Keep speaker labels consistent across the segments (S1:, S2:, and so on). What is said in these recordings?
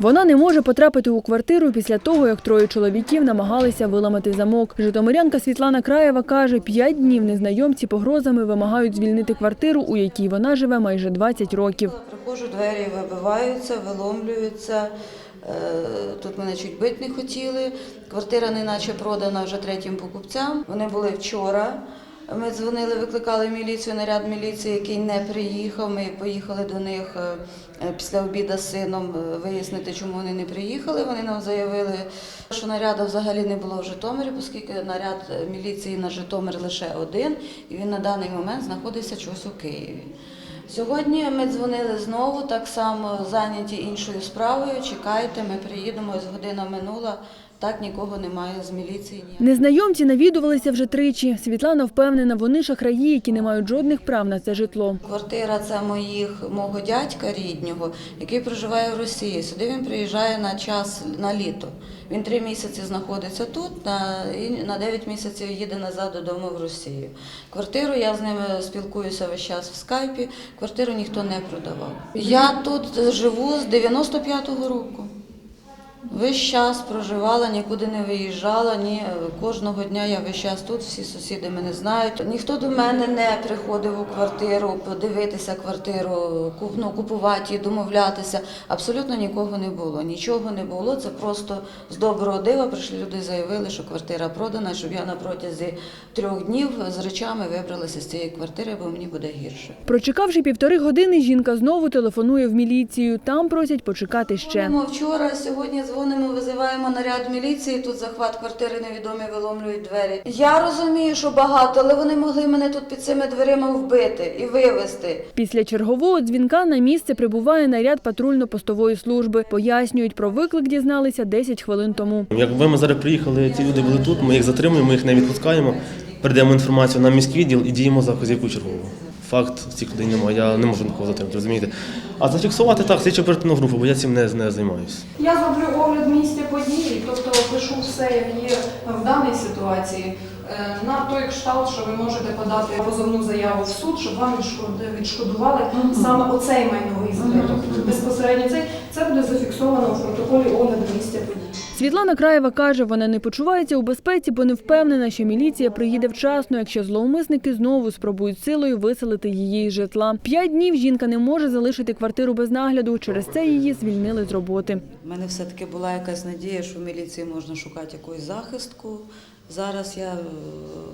S1: Вона не може потрапити у квартиру після того, як троє чоловіків намагалися виламати замок. Житомирянка Світлана Краєва каже, п'ять днів незнайомці погрозами вимагають звільнити квартиру, у якій вона живе майже 20 років.
S2: Приходжу, двері вибиваються, виломлюються. Е, Тут мене чуть бити не хотіли. Квартира неначе продана вже третім покупцям. Вони були вчора. Ми дзвонили, викликали міліцію, наряд міліції, який не приїхав. Ми поїхали до них е, після обіду з сином е, вияснити, чому вони не приїхали. Вони нам заявили, що наряду взагалі не було в Житомирі, оскільки наряд е, міліції на Житомир лише один, і він на даний момент знаходиться чогось у Києві. Сьогодні ми дзвонили знову, так само зайняті іншою справою. Чекайте, ми приїдемо, ось година минула. Так нікого немає з міліції. Ні.
S1: Незнайомці навідувалися вже тричі. Світлана впевнена, вони шахраї, які не мають жодних прав на це житло.
S2: Квартира це моїх мого дядька ріднього, який проживає в Росії. Сюди він приїжджає на час на літо. Він три місяці знаходиться тут, на, і на 9 місяців їде назад додому в Росію. Квартиру я з ними спілкуюся весь час в скайпі. Квартиру ніхто не продавав. Я тут живу з 95-го року. Весь час проживала, нікуди не виїжджала, ні кожного дня я весь час тут, всі сусіди мене знають. Ніхто до мене не приходив у квартиру подивитися квартиру, ну, купувати її, домовлятися. Абсолютно нікого не було. Нічого не було. Це просто з доброго дива прийшли люди, заявили, що квартира продана, щоб я на протязі трьох днів з речами вибралася з цієї квартири, бо мені буде гірше.
S1: Прочекавши півтори години, жінка знову телефонує в міліцію. Там просять почекати ще.
S2: Вчора, сьогодні дзвонимо, визиваємо наряд міліції. Тут захват квартири невідомі виломлюють двері. Я розумію, що багато, але вони могли мене тут під цими дверима вбити і вивезти.
S1: Після чергового дзвінка на місце прибуває наряд патрульно-постової служби. Пояснюють, про виклик дізналися 10 хвилин тому.
S3: Якби ми зараз приїхали, ці люди були тут, ми їх затримуємо, ми їх не відпускаємо, передаємо інформацію на міський відділ і діємо за вказівку чергового. Факт цих людей немає, я не можу нікого затримати, розумієте? А зафіксувати так, слідчо оперативну групу, бо я цим не, не займаюся.
S4: Я зроблю огляд місця події, тобто пишу все, як є в даній ситуації. Е, На той кшталт, що ви можете подати позовну заяву в суд, щоб вам відшкодували саме оцей майновий збиток. Безпосередньо цей це буде зафіксовано в протоколі огляду місця події.
S1: Світлана Краєва каже, вона не почувається у безпеці, бо не впевнена, що міліція приїде вчасно, якщо зловмисники знову спробують силою виселити її із житла. П'ять днів жінка не може залишити квартиру без нагляду. Через це її звільнили з роботи.
S2: У мене все-таки була якась надія, що в міліції можна шукати якусь захистку. Зараз я е,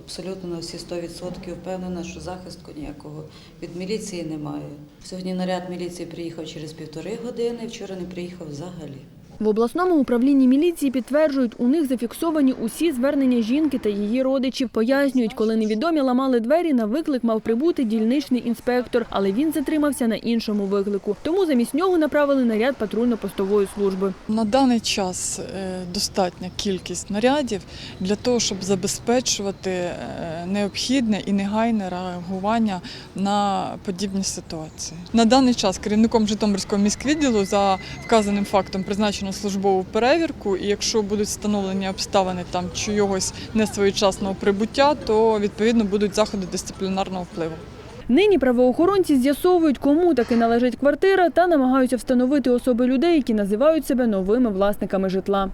S2: абсолютно на всі 100% впевнена, що захистку ніякого від міліції немає. Сьогодні наряд міліції приїхав через півтори години, вчора не приїхав взагалі.
S1: В обласному управлінні міліції підтверджують, у них зафіксовані усі звернення жінки та її родичів. Пояснюють, коли невідомі ламали двері, на виклик мав прибути дільничний інспектор, але він затримався на іншому виклику. Тому замість нього направили наряд патрульно-постової служби.
S5: На даний час е, достатня кількість нарядів для того, щоб забезпечувати е, необхідне і негайне реагування на подібні ситуації. На даний час керівником Житомирського міськвідділу за вказаним фактом призначено службову перевірку, і якщо будуть встановлені обставини там чогось несвоєчасного прибуття, то відповідно будуть заходи дисциплінарного впливу.
S1: Нині правоохоронці з'ясовують, кому таки належить квартира, та намагаються встановити особи людей, які називають себе новими власниками житла.